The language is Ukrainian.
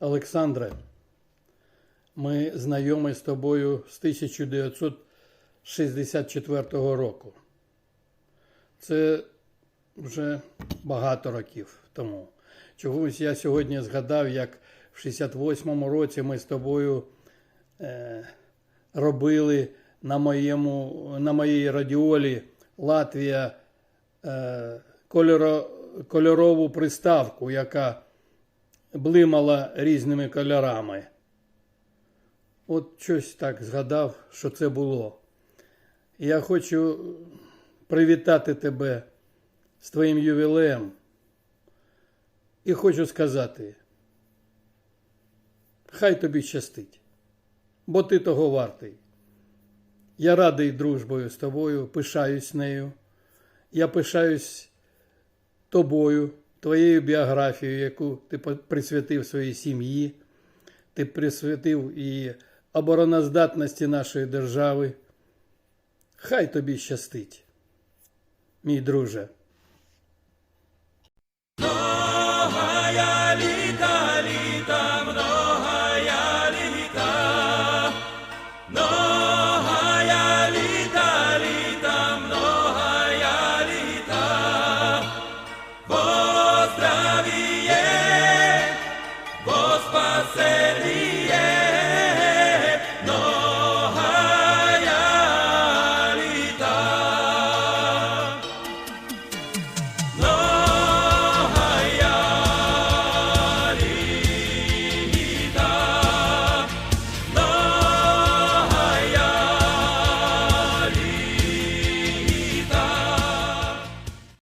Олександре, ми знайомі з тобою з 1964 року. Це вже багато років тому. Чогось я сьогодні згадав, як в 68-му році ми з тобою е, робили на, моєму, на моїй радіолі Латвія е, кольоро, кольорову приставку, яка блимала різними кольорами. От щось так згадав, що це було. Я хочу привітати тебе з твоїм ювілеєм. І хочу сказати, хай тобі щастить, бо ти того вартий. Я радий дружбою з тобою, пишаюсь нею. Я пишаюсь тобою, твоєю біографією, яку ти присвятив своїй сім'ї, ти присвятив і обороноздатності нашої держави. Хай тобі щастить, мій друже.